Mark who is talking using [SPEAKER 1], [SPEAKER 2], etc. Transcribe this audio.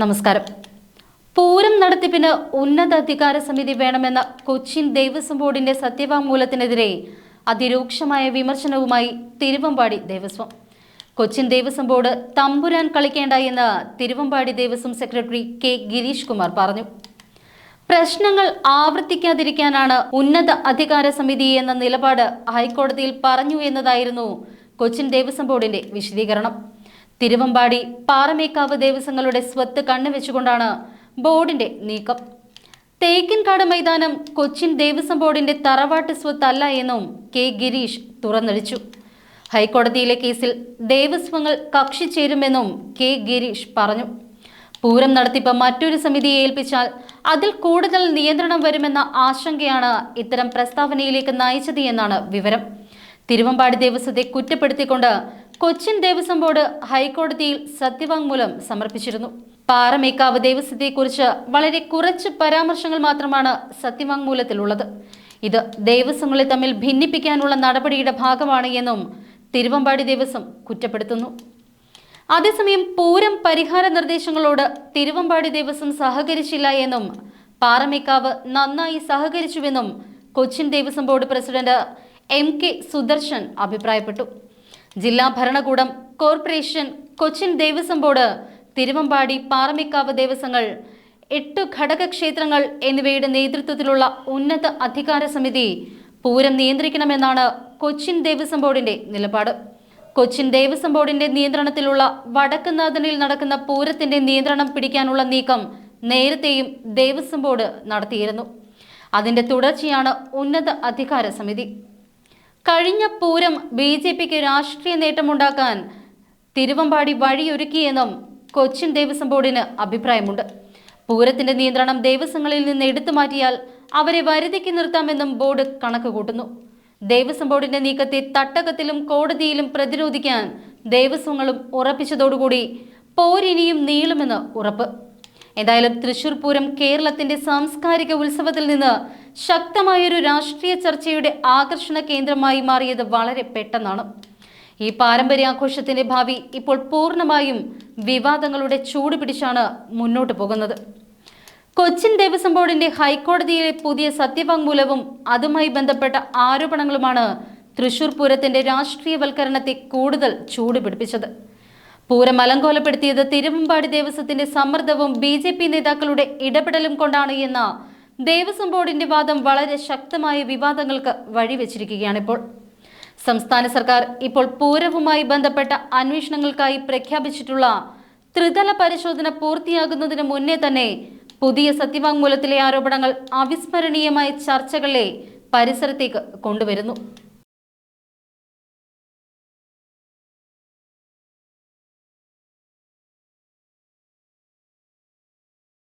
[SPEAKER 1] നമസ്കാരം. പൂരം നടത്തിപ്പിന് ഉന്നത അധികാര സമിതി വേണമെന്ന കൊച്ചിൻ ദേവസ്വം ബോർഡിന്റെ സത്യവാങ്മൂലത്തിനെതിരെ അതിരൂക്ഷമായ വിമർശനവുമായി തിരുവമ്പാടി ദേവസ്വം. കൊച്ചിൻ ദേവസ്വം ബോർഡ് തമ്പുരാൻ കളിക്കേണ്ട എന്ന് തിരുവമ്പാടി ദേവസ്വം സെക്രട്ടറി കെ ഗിരീഷ് കുമാർ പറഞ്ഞു. പ്രശ്നങ്ങൾ ആവർത്തിക്കാതിരിക്കാനാണ് ഉന്നത അധികാര സമിതി എന്ന നിലപാട് ഹൈക്കോടതിയിൽ പറഞ്ഞു എന്നതായിരുന്നു കൊച്ചിൻ ദേവസ്വം ബോർഡിന്റെ വിശദീകരണം. തിരുവമ്പാടി പാറമേക്കാവ് ദേവസ്വങ്ങളുടെ സ്വത്ത് കണ്ണുവെച്ചുകൊണ്ടാണ് ബോർഡിന്റെ നീക്കം. തേക്കിൻകാട് മൈതാനം കൊച്ചിൻ ദേവസ്വം ബോർഡിന്റെ തറവാട്ട് സ്വത്തല്ല എന്നും കെ ഗിരീഷ് തുറന്നടിച്ചു. ഹൈക്കോടതിയിലെ കേസിൽ ദേവസ്വങ്ങൾ കക്ഷി ചേരുമെന്നും കെ ഗിരീഷ് പറഞ്ഞു. പൂരം നടത്തിപ്പ് മറ്റൊരു സമിതിയെ ഏൽപ്പിച്ചാൽ അതിൽ കൂടുതൽ നിയന്ത്രണം വരുമെന്ന ആശങ്കയാണ് ഇത്തരം പ്രസ്താവനയിലേക്ക് നയിച്ചത് എന്നാണ് വിവരം. തിരുവമ്പാടി ദേവസ്വത്തെ കുറ്റപ്പെടുത്തിക്കൊണ്ട് കൊച്ചിൻ ദേവസ്വം ബോർഡ് ഹൈക്കോടതിയിൽ സത്യവാങ്മൂലം സമർപ്പിച്ചിരുന്നു. പാറമേക്കാവ് ദേവസ്വത്തെക്കുറിച്ച് വളരെ കുറച്ച് പരാമർശങ്ങൾ മാത്രമാണ് സത്യവാങ്മൂലത്തിലുള്ളത്. ഇത് ദേവസ്വങ്ങളെ തമ്മിൽ ഭിന്നിപ്പിക്കാനുള്ള നടപടിയുടെ ഭാഗമാണ് എന്നും തിരുവമ്പാടി ദേവസ്വം കുറ്റപ്പെടുത്തുന്നു. അതേസമയം പൂരം പരിഹാര നിർദ്ദേശങ്ങളോട് തിരുവമ്പാടി ദേവസ്വം സഹകരിച്ചില്ല എന്നും പാറമേക്കാവ് നന്നായി സഹകരിച്ചുവെന്നും Cochin Devaswom board president M K Sudarshan അഭിപ്രായപ്പെട്ടു. ജില്ലാ ഭരണകൂടം കോർപ്പറേഷൻ കൊച്ചിൻ ദേവസ്വം ബോർഡ് തിരുവമ്പാടി പാറമിക്കാവ് ദേവസ്വങ്ങൾ എട്ടു ഘടകക്ഷേത്രങ്ങൾ എന്നിവയുടെ നേതൃത്വത്തിലുള്ള ഉന്നത അധികാര സമിതി പൂരം നിയന്ത്രിക്കണമെന്നാണ് കൊച്ചിൻ ദേവസ്വം ബോർഡിന്റെ നിലപാട്. കൊച്ചിൻ ദേവസ്വം ബോർഡിന്റെ നിയന്ത്രണത്തിലുള്ള വടക്കുനാഥനിൽ നടക്കുന്ന പൂരത്തിന്റെ നിയന്ത്രണം പിടിക്കാനുള്ള നീക്കം നേരത്തെയും ദേവസ്വം ബോർഡ് നടത്തിയിരുന്നു. അതിന്റെ തുടർച്ചയാണ് ഉന്നത അധികാര സമിതി. കഴിഞ്ഞ പൂരം ബി ജെ പിക്ക് രാഷ്ട്രീയ നേട്ടമുണ്ടാക്കാൻ തിരുവമ്പാടി വഴിയൊരുക്കിയെന്നും കൊച്ചിൻ ദേവസ്വം ബോർഡിന് അഭിപ്രായമുണ്ട്. പൂരത്തിന്റെ നിയന്ത്രണം ദേവസ്വങ്ങളിൽ നിന്ന് എടുത്തു മാറ്റിയാൽ അവരെ വരുതിക്ക് നിർത്താമെന്നും ബോർഡ് കണക്ക് കൂട്ടുന്നു. ദേവസ്വം ബോർഡിന്റെ നീക്കത്തെ തട്ടകത്തിലും കോടതിയിലും പ്രതിരോധിക്കാൻ ദേവസ്വങ്ങളും ഉറപ്പിച്ചതോടുകൂടി പോരിനിയും നീളുമെന്ന് ഉറപ്പ്. എന്തായാലും തൃശൂർ പൂരം കേരളത്തിന്റെ സാംസ്കാരിക ഉത്സവത്തിൽ നിന്ന് ശക്തമായൊരു രാഷ്ട്രീയ ചർച്ചയുടെ ആകർഷണ കേന്ദ്രമായി മാറിയത് വളരെ പെട്ടെന്നാണ്. ഈ പാരമ്പര്യാഘോഷത്തിന്റെ ഭാവി ഇപ്പോൾ പൂർണമായും വിവാദങ്ങളുടെ ചൂട് പിടിച്ചാണ് മുന്നോട്ട് പോകുന്നത്. കൊച്ചിൻ ദേവസ്വം ബോർഡിന്റെ ഹൈക്കോടതിയിലെ പുതിയ സത്യവാങ്മൂലവും അതുമായി ബന്ധപ്പെട്ട ആരോപണങ്ങളുമാണ് തൃശൂർ പൂരത്തിന്റെ രാഷ്ട്രീയവൽക്കരണത്തെ കൂടുതൽ ചൂട് പിടിപ്പിച്ചത്. പൂരം അലങ്കോലപ്പെടുത്തിയത് തിരുവമ്പാടി ദേവസ്വത്തിന്റെ സമ്മർദ്ദവും ബി ജെ പി നേതാക്കളുടെ ഇടപെടലും കൊണ്ടാണ് എന്ന ദേവസ്വം ബോർഡിന്റെ വാദം വളരെ ശക്തമായ വിവാദങ്ങൾക്ക് വഴിവെച്ചിരിക്കുകയാണിപ്പോൾ സംസ്ഥാന സർക്കാർ ഇപ്പോൾ പൂരവുമായി ബന്ധപ്പെട്ട അന്വേഷണങ്ങൾക്കായി പ്രഖ്യാപിച്ചിട്ടുള്ള ത്രിതല പരിശോധന പൂർത്തിയാകുന്നതിന് മുന്നേ തന്നെ പുതിയ സത്യവാങ്മൂലത്തിലെ ആരോപണങ്ങൾ അവിസ്മരണീയമായ ചർച്ചകളെ പരിസരത്തേക്ക് കൊണ്ടുവരുന്നു.